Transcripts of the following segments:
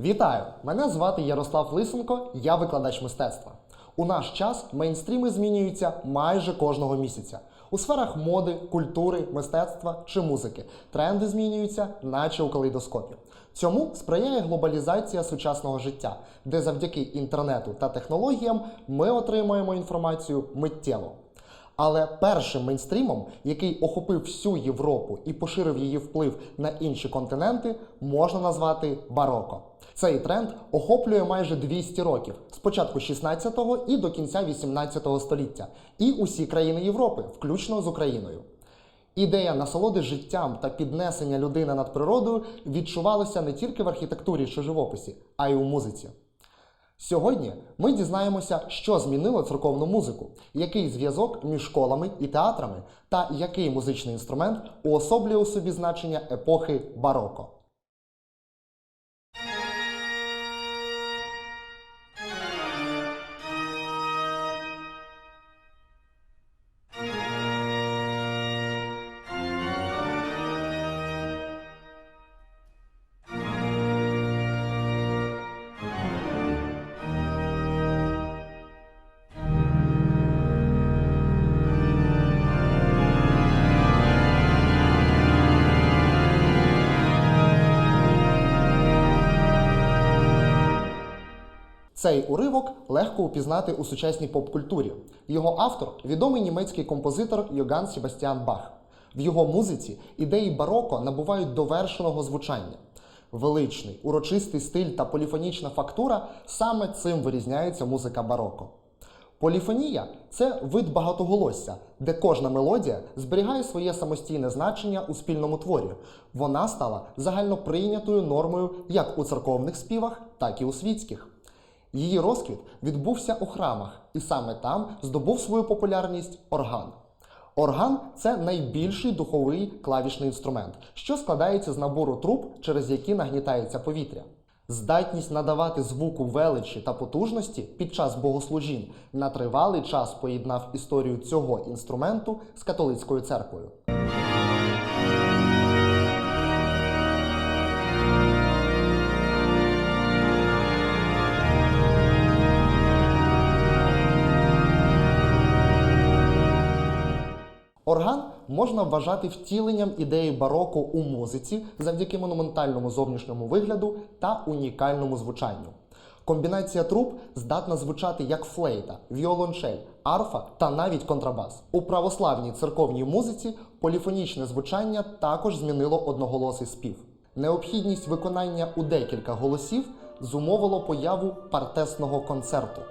Вітаю! Мене звати Ярослав Лисенко, я викладач мистецтва. У наш час мейнстріми змінюються майже кожного місяця. У сферах моди, культури, мистецтва чи музики тренди змінюються, наче у калейдоскопі. Цьому сприяє глобалізація сучасного життя, де завдяки інтернету та технологіям ми отримуємо інформацію миттєво. Але першим мейнстрімом, який охопив всю Європу і поширив її вплив на інші континенти, можна назвати бароко. Цей тренд охоплює майже 200 років з початку 16-го і до кінця 18-го століття, і усі країни Європи, включно з Україною. Ідея насолоди життям та піднесення людини над природою відчувалася не тільки в архітектурі чи живописі, а й у музиці. Сьогодні ми дізнаємося, що змінило церковну музику, який зв'язок між школами і театрами, та який музичний інструмент уособлює у собі значення епохи бароко. Цей уривок легко упізнати у сучасній поп-культурі. Його автор відомий німецький композитор Йоган Себастьян Бах. В його музиці ідеї бароко набувають довершеного звучання. Величний, урочистий стиль та поліфонічна фактура саме цим вирізняється музика бароко. Поліфонія це вид багатоголосся, де кожна мелодія зберігає своє самостійне значення у спільному творі. Вона стала загальноприйнятою нормою як у церковних співах, так і у світських. Її розквіт відбувся у храмах, і саме там здобув свою популярність орган. Орган це найбільший духовий клавішний інструмент, що складається з набору труб, через які нагнітається повітря. Здатність надавати звуку величі та потужності під час богослужінь на тривалий час поєднав історію цього інструменту з католицькою церквою. Орган можна вважати втіленням ідеї бароко у музиці завдяки монументальному зовнішньому вигляду та унікальному звучанню. Комбінація труб здатна звучати як флейта, віолончель, арфа та навіть контрабас. У православній церковній музиці поліфонічне звучання також змінило одноголосий спів. Необхідність виконання у декілька голосів зумовило появу партесного концерту.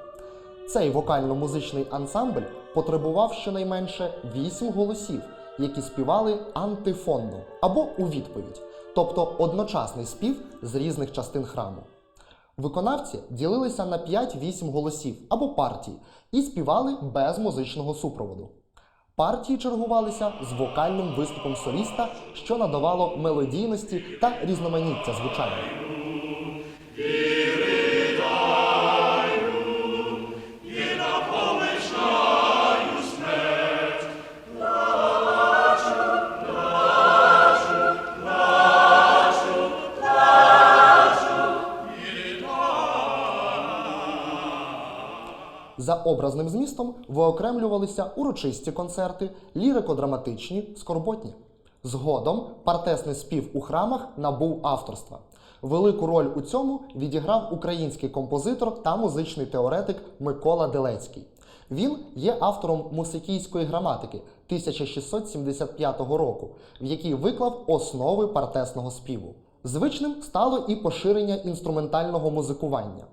Цей вокально-музичний ансамбль потребував щонайменше вісім голосів, які співали антифонно або у відповідь, тобто одночасний спів з різних частин храму. Виконавці ділилися на 5-8 голосів або партій і співали без музичного супроводу. Партії чергувалися з вокальним виступом соліста, що надавало мелодійності та різноманіття звучання. За образним змістом виокремлювалися урочисті концерти, лірико-драматичні, скорботні. Згодом партесний спів у храмах набув авторства. Велику роль у цьому відіграв український композитор та музичний теоретик Микола Делецький. Він є автором мусикійської граматики 1675 року, в якій виклав основи партесного співу. Звичним стало і поширення інструментального музикування.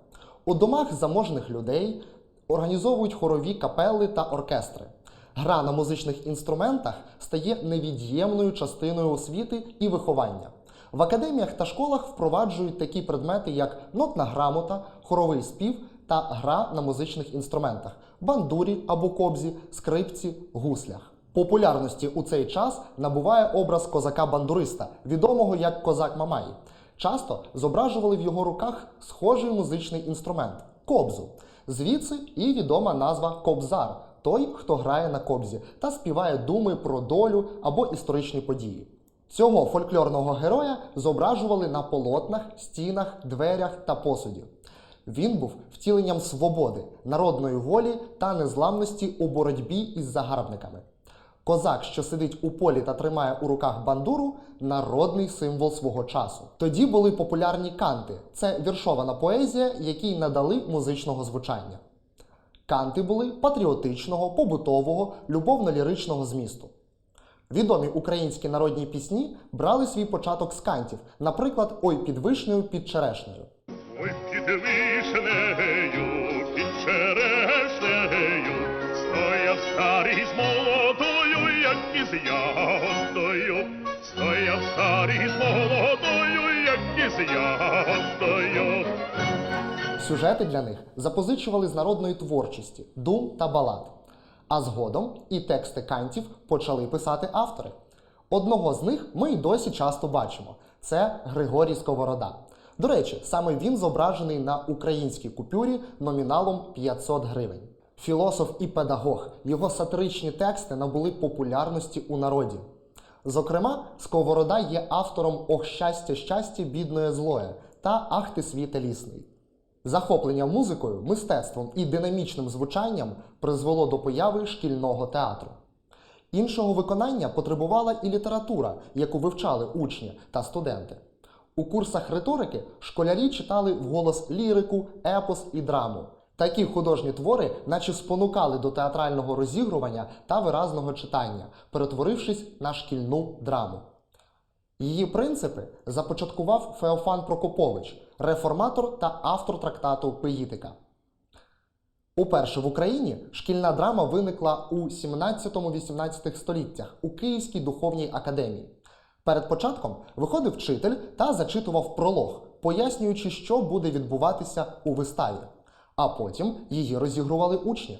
У домах заможних людей організовують хорові капели та оркестри. Гра на музичних інструментах стає невід'ємною частиною освіти і виховання. В академіях та школах впроваджують такі предмети, як нотна грамота, хоровий спів та гра на музичних інструментах бандурі або кобзі, скрипці, гуслях. Популярності у цей час набуває образ козака-бандуриста, відомого як козак Мамай. Часто зображували в його руках схожий музичний інструмент кобзу. Звідси і відома назва кобзар той, хто грає на кобзі та співає думи про долю або історичні події. Цього фольклорного героя зображували на полотнах, стінах, дверях та посуді. Він був втіленням свободи, народної волі та незламності у боротьбі із загарбниками. Козак, що сидить у полі та тримає у руках бандуру, народний символ свого часу. Тоді були популярні канти це віршована поезія, якій надали музичного звучання. Канти були патріотичного, побутового, любовно-ліричного змісту. Відомі українські народні пісні брали свій початок з кантів, наприклад, Ой під вишнею під черешнею. Ой, під як стояв старий з молодою, як із ягодою. Сюжети для них запозичували з народної творчості, дум та балад. А згодом і тексти кантів почали писати автори. Одного з них ми й досі часто бачимо це Григорій Сковорода. До речі, саме він зображений на українській купюрі номіналом 500 гривень. Філософ і педагог, його сатиричні тексти набули популярності у народі. Зокрема, Сковорода є автором Ох щастя, щастя, бідної злоє та Ах ти світе лісний. Захоплення музикою, мистецтвом і динамічним звучанням призвело до появи шкільного театру. Іншого виконання потребувала і література, яку вивчали учні та студенти. У курсах риторики школярі читали вголос лірику, епос і драму. Такі художні твори, наче спонукали до театрального розігрування та виразного читання, перетворившись на шкільну драму. Її принципи започаткував Феофан Прокопович, реформатор та автор трактату Пеїтика. Уперше в Україні шкільна драма виникла у 17-18 століттях у Київській духовній академії. Перед початком виходив вчитель та зачитував пролог, пояснюючи, що буде відбуватися у виставі. А потім її розігрували учні.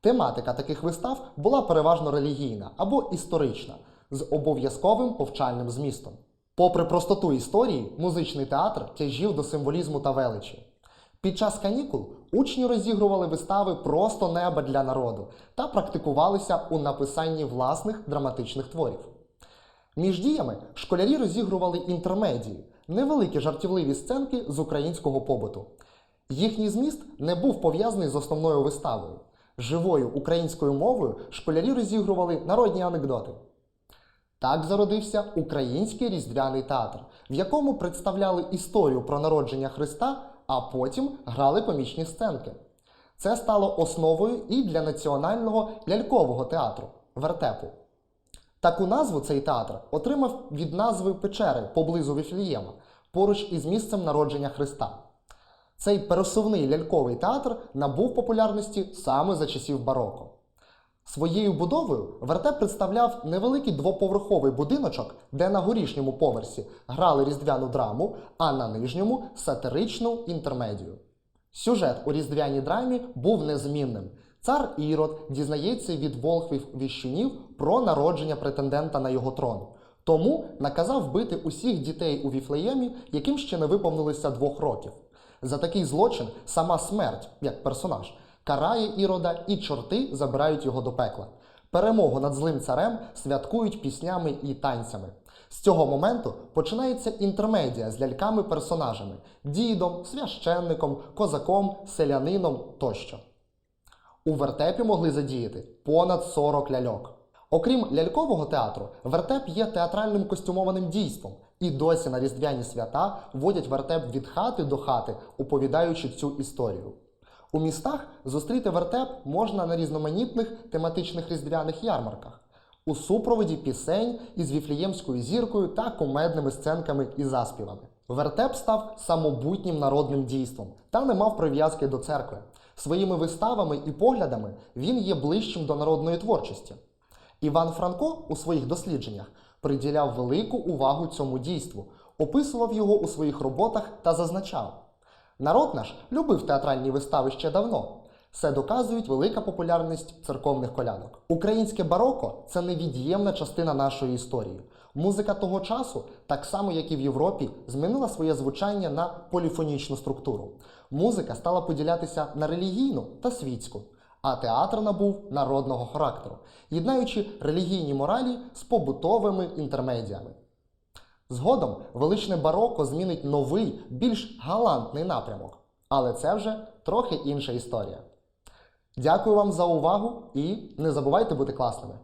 Тематика таких вистав була переважно релігійна або історична, з обов'язковим повчальним змістом. Попри простоту історії, музичний театр тяжів до символізму та величі. Під час канікул учні розігрували вистави просто неба для народу та практикувалися у написанні власних драматичних творів. Між діями школярі розігрували інтермедії, невеликі жартівливі сценки з українського побуту. Їхній зміст не був пов'язаний з основною виставою. Живою українською мовою школярі розігрували народні анекдоти. Так зародився український різдвяний театр, в якому представляли історію про народження Христа, а потім грали комічні сценки. Це стало основою і для національного лялькового театру вертепу. Таку назву цей театр отримав від назви печери поблизу Віфлієма, поруч із місцем народження Христа. Цей пересувний ляльковий театр набув популярності саме за часів бароко. Своєю будовою вертеп представляв невеликий двоповерховий будиночок, де на горішньому поверсі грали різдвяну драму, а на нижньому сатиричну інтермедію. Сюжет у різдвяній драмі був незмінним. Цар Ірод дізнається від волхвів віщунів про народження претендента на його трон. Тому наказав вбити усіх дітей у Віфлеємі, яким ще не виповнилося двох років. За такий злочин сама смерть, як персонаж, карає Ірода, і чорти забирають його до пекла. Перемогу над злим царем святкують піснями і танцями. З цього моменту починається інтермедія з ляльками-персонажами дідом, священником, козаком, селянином тощо. У вертепі могли задіяти понад 40 ляльок. Окрім лялькового театру, вертеп є театральним костюмованим дійством, і досі на різдвяні свята водять вертеп від хати до хати, оповідаючи цю історію. У містах зустріти вертеп можна на різноманітних тематичних різдвяних ярмарках, у супроводі пісень із віфліємською зіркою та комедними сценками і заспівами. Вертеп став самобутнім народним дійством та не мав прив'язки до церкви. Своїми виставами і поглядами він є ближчим до народної творчості. Іван Франко у своїх дослідженнях приділяв велику увагу цьому дійству, описував його у своїх роботах та зазначав: народ наш любив театральні вистави ще давно. Це доказують велика популярність церковних колядок. Українське бароко це невід'ємна частина нашої історії. Музика того часу, так само як і в Європі, змінила своє звучання на поліфонічну структуру. Музика стала поділятися на релігійну та світську, а театр набув народного характеру, єднаючи релігійні моралі з побутовими інтермедіями. Згодом величне бароко змінить новий, більш галантний напрямок. Але це вже трохи інша історія. Дякую вам за увагу і не забувайте бути класними!